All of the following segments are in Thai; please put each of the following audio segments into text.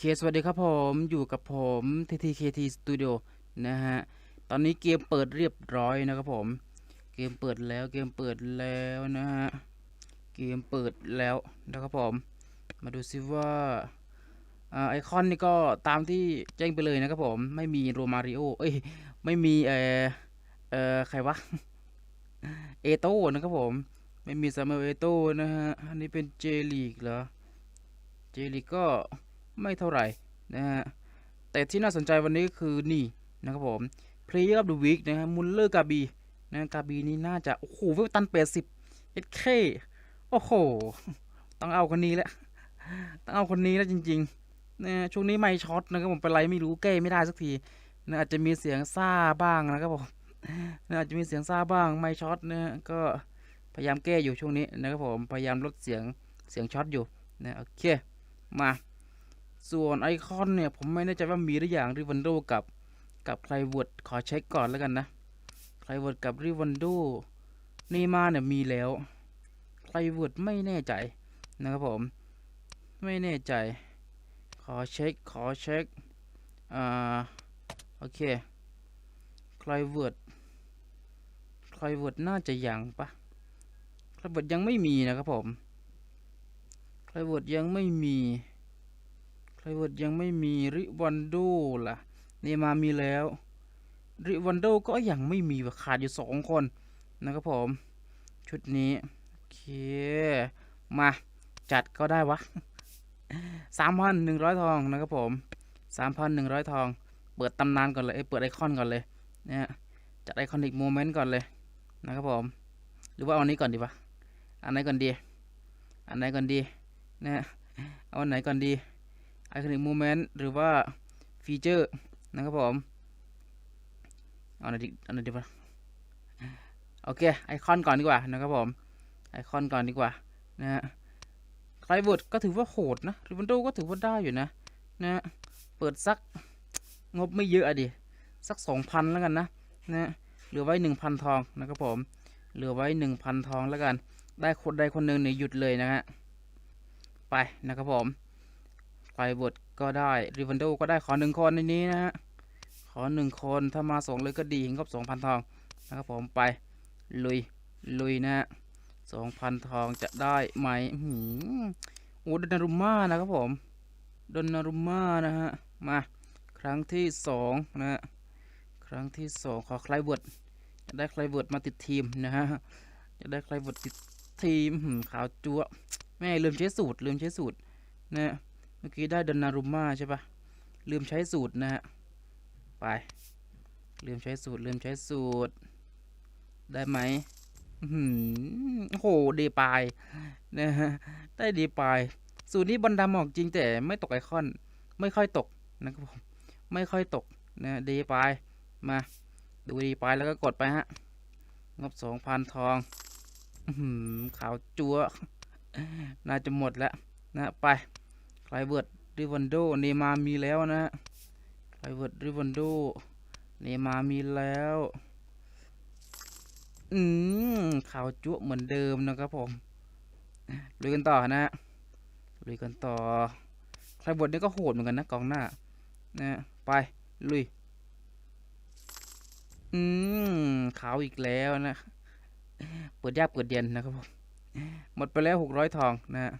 เคสวัสดีครับผมอยู่กับผม TTKT Studio นะฮะ ตอนนี้เกมเปิดเรียบร้อยนะครับผม เกมเปิดแล้วเกมเปิดแล้วนะฮะ เกมเปิดแล้วนะครับผม มาดูซิว่าอไอคอนนี่ก็ตามที่แจ้งไปเลยนะครับผม ไม่มีโรมาริโอเอ้ย ไม่มีเออเออใครวะ เอโต้นะครับผม ไม่มีซามูเอลเอโต้นะฮะ อันนี้เป็นเจลีกเหรอ เจลีกก็ ไม่เท่าไหร่นะฮะแต่ที่น่าสนใจวันนี้คือนี่นะครับผม Player of the Week นะฮะมุลเลอร์กาบีนะกาบีนี่น่าจะ โอ้โหเวลตันเปดสิบเอเคโอ้โห ต้องเอาคนนี้แหละ ต้องเอาคนนี้แล้วจริงๆนะช่วงนี้ไม่ช็อตนะครับผมเป็นไรไม่รู้แก้ไม่ได้สักทีนะอาจจะมีเสียงซ่าบ้างนะครับผมนะอาจจะมีเสียงซ่าบ้างไม่ช็อตนะก็พยายามแก้อยู่ช่วงนี้นะครับผมพยายามลดเสียงเสียงช็อตอยู่นะโอเคมา ส่วนไอคอนเนี่ย ผมไม่แน่ใจว่ามีหรือยังริวันโดกับกับไคลเวิร์ดขอเช็คก่อนแล้วกันนะไคลเวิร์ดกับริวันโดเนมาเนี่ยมีแล้วไคลเวิร์ดไม่แน่ใจนะครับผม ไม่แน่ใจ ขอเช็คขอเช็คอ่าโอเคไคลเวิร์ดไคลเวิร์ดน่าจะยังปะไคลเวิร์ดยังไม่มีนะครับผมไคลเวิร์ดยังไม่มี ไคลเวิร์ดยังไม่มีริวันโดล่ะนี่มามีแล้วริวันโดก็ยังไม่มีขาดอยู่สองคนนะครับผม ชุดนี้ โอเค มาจัดก็ได้วะสามพันหนึ่งร้อยทองนะครับผมสามพันหนึ่งร้อยทอง เปิดตำนานก่อนเลย เปิดไอคอนก่อนเลย เนี่ยจัดไอคอนิกโมเมนต์ก่อนเลยนะครับผม หรือว่าเอาอันนี้ก่อนดีวะ อันไหนก่อนดี อันไหนก่อนดีนะเอาอันไหนก่อนดี ไอคอนิกโมเมนต์หรือว่าฟีเจอร์นะครับผมเอาหนดีเอาหนดีวะโอเคไอคอนก่อนดีกว่านะครับผมไอคอนก่อนดีกว่านะฮะไคลเวิร์ดก็ถือว่าโหดนะริวันโดก็ถือว่าได้อยู่นะนะฮะเปิดสักงบไม่เยอะอะดิสักสองพันแล้วกันนะนะฮะเหลือไว้หนึ่งพันทองนะครับผมเหลือไว้หนึ่งพันทองแล้วกัน ได้คนใดคนหนึ่งเนี่ยหยุดเลยนะฮะไปนะครับผม ไฟบดก็ได้ริวันโดก็ได้ขอหนึ่งคนในนี้นะฮะ ขอหนึ่งคนถ้ามาสองเลยก็ดีงบสองพันทองนะครับผมไปลุยลุยนะฮะสองพันทองจะได้ไหมหือโอ้ดอนนารุม่านะครับผมดอนนารุม่านะฮะ มาครั้งที่สองนะฮะ ครั้งที่สองขอใครเวิร์ดจะได้ใครเวิร์ดมาติดทีมนะฮะจะได้ใครเวิร์ดติดทีมอื้อหือขาวจัวแม่ลืมใช้สูตรลืมใช้สูตรนะ เมื่อกี้ได้ดนนารุม่าใช่ปะลืมใช้สูตรนะฮะ ไป ลืมใช้สูตร ลืมใช้สูตร ได้ไหมหือโอ้โหเดปายนะฮะ ได้เดปาย สูตรนี้บอลดำออกจริงแต่ไม่ตกไอคอน ไม่ค่อยตกนะครับผม ไม่ค่อยตกนะเดปาย มา ดูดีปายแล้วก็กดไปฮะ งบสองพันทองหือขาวจัวน่าจะหมดแล้วนะ ไป ไคลเวิร์ดริวันโด เนมามีแล้วนะฮะไคลเวิร์ดริวันโด เนมามีแล้ว อืมข่าวจั่วะเหมือนเดิมนะครับผม ลุยกันต่อนะฮะ ลุยกันต่อ ไคลเวิร์ดนี่ก็โหดเหมือนกันนะกองหน้านะฮะไป ลุย อืมขาวอีกแล้วนะ เปิดยากเปิดเย็นนะครับผม หมดไปแล้วหกร้อยทองนะฮะ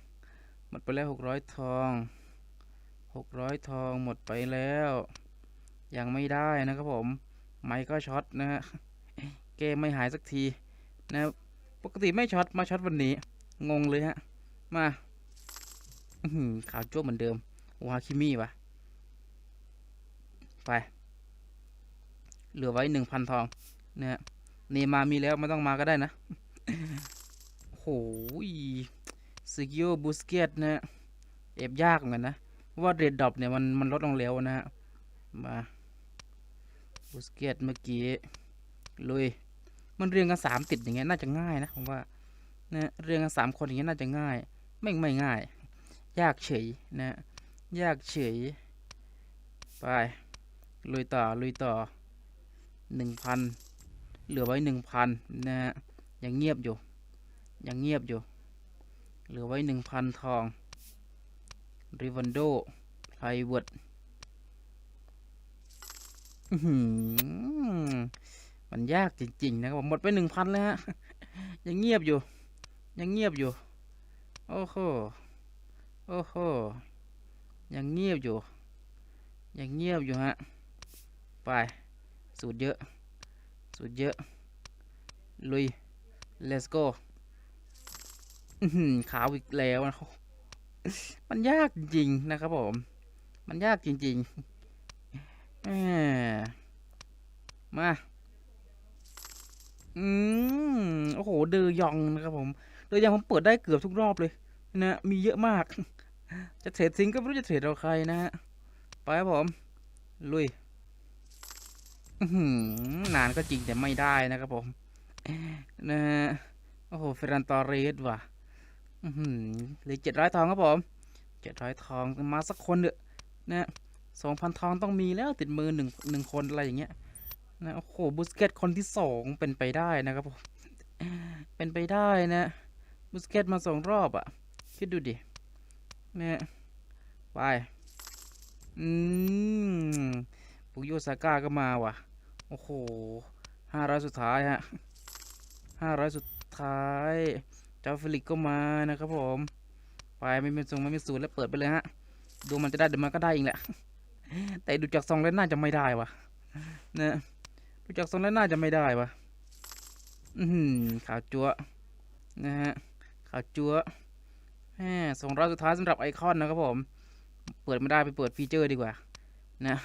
หมดไปแล้วหกร้อยทองหกร้อยทองหมดไปแล้ว ยังไม่ได้นะครับผม ไมค์ก็ช็อตนะฮะเกมไม่หายสักทีนะปกติไม่ช็อตมาช็อตวันนี้ งงเลยฮะ มาขาวจ้วเหมือนเดิมวาคิมี่ปะไป เหลือไว้หนึ่งพันทองนะฮะเนมามีแล้วไม่ต้องมาก็ได้นะโอ้โห ซ i กิโอบูสเกตนะเอฟยากเหมือนกันนะว่าเรดดอปเนี่ยมันมันลดลงเร็วนะฮะมาบูสเกตเมื่อกี้ลุยมันเรียงกันสามติดอย่างเงี้ยน่าจะง่ายนะผมว่านะเรียงกันสามคนอย่างเงี้ยน่าจะง่าย ไม่ไม่ง่าย ยากเฉยนะยากเฉยไปลุยต่อลุยต่อหนึ่งพันเหลือไว้หนึ่งพันนะฮะยังเงียบอยู่ยังเงียบอยู่ เหลือไว้หนึ่งพันทองริวันโดไคลไพเวิร์ดมันยากจริง ๆ นะครับหมดไปหนึ่งพันแล้วฮะ ยังเงียบอยู่ ยังเงียบอยู่ โอ้โห โอ้โห ยังเงียบอยู่ ยังเงียบอยู่ฮะ ไป สูตรเยอะ สูตรเยอะ ลุย let's go ขาวอีกแล้วนะมันยากจริงนะครับผม มันยากจริงๆมมาอืมโอ้โห เดอยองนะครับผม เดอยองผมเปิดได้เกือบทุกรอบเลยนะมีเยอะมาก จะเทรดซิงก็ไม่รู้จะเทรดเราใครนะฮะ ไปครับผม ลุยนานก็จริงแต่ไม่ได้นะครับผม นะฮะ โอ้โห เฟรันตอเรสว่ะ อือหือเหลือเจ็ดร้อยทองครับผมเจ็ดร้อยทองมาสักคนเถอะนะสองพันทองต้องมีแล้วติดมือหนึ่งหนึ่งคนอะไรอย่างเงี้ยนะโอ้โหบุสเกตคนที่สองเป็นไปได้นะครับผมเป็นไปได้นะบุสเกตมาสองรอบอะ่ะคิดดูดินะไปอืมปุกโยซาก้าก็มาว่ะโอ้โหห้าร้อยสุดท้ายฮะห้าร้อยสุดท้าย เจ้าฟิลิกก็มานะครับผมไปไม่เป็นทรงไม่เป็นสูตรแล้วเปิดไปเลยฮะ ดูมันจะได้เดี๋ยวมันก็ได้เองแหละ แต่ดูจากทรงแล้วน่าจะไม่ได้วะนะดูจากทรงแล้วน่าจะไม่ได้วะอือหือขาวจั๊วนะฮะขาวจั๊วแหมสองร้อยสุดท้ายสำหรับไอคอนนะครับผม เปิดไม่ได้ไปเปิดฟีเจอร์ดีกว่า นะ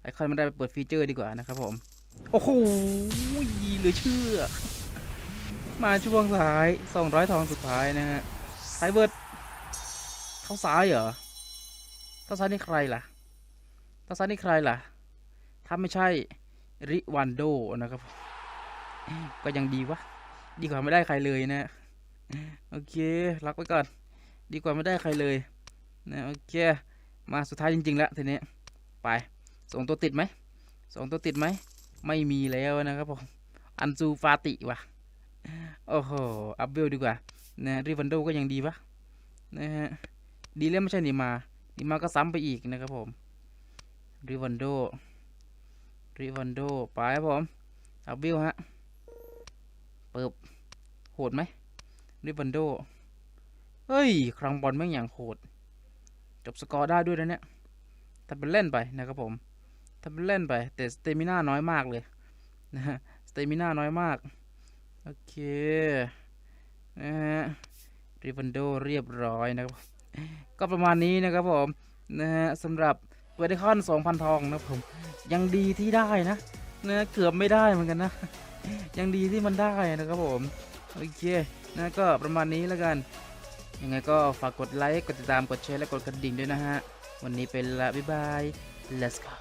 ไอคอนไม่ได้ไปเปิดฟีเจอร์ดีกว่านะครับผม โอ้โหเหลือเชื่อ มาช่วงซ้ายสองร้อยทองสุดท้ายนะฮะไซเบิร์ดเข้าซ้ายเหรอเข้าซ้ายนี่ใครล่ะเข้าซ้ายนี่ใครล่ะ ถ้าไม่ใช่ริวันโดนะครับ ก็ยังดีวะ ดีกว่าไม่ได้ใครเลยนะ โอเค รักไว้ก่อน ดีกว่าไม่ได้ใครเลย นะ โอเค มาสุดท้ายจริง ๆ แล้วทีนี้ ไป ส่งตัวติดไหม ส่งตัวติดไหม ไม่มีแล้วนะครับผม อันซูฟาติว่ะ โอ้โห อัพเวลดีกว่านะริวันโดก็ยังดีปะนะฮะ ดีแล้วไม่ใช่นีมานีมาก็ซ้ำไปอีกนะครับผมริวันโดริวันโดไปครับผม อัพเวลฮะ เปิบโหดไหมริวันโดเฮ้ย ครั้งบอลแม่งอย่างโหด จบสกอร์ได้ด้วยนะเนี่ยทำเป็นเล่นไปนะครับผมทำเป็นเล่นไป แต่สเตมิน่าน้อยมากเลยนะฮะ สเตมิน่าน้อยมาก โอเคนะฮะริวันโดเรียบร้อยนะครับ ก็ประมาณนี้นะครับผมนะฮะสำหรับเวอร์ติคอน2,000 ทองนะผมยังดีที่ได้นะนะเกือบไม่ได้เหมือนกันนะ ยังดีที่มันได้นะครับผม โอเคนะก็ประมาณนี้แล้วกันยังไงก็ฝากกดไลค์ กดติดตาม กดแชร์ และกดกระดิ่งด้วยนะฮะ วันนี้เป็นละ บ๊ายบาย let's go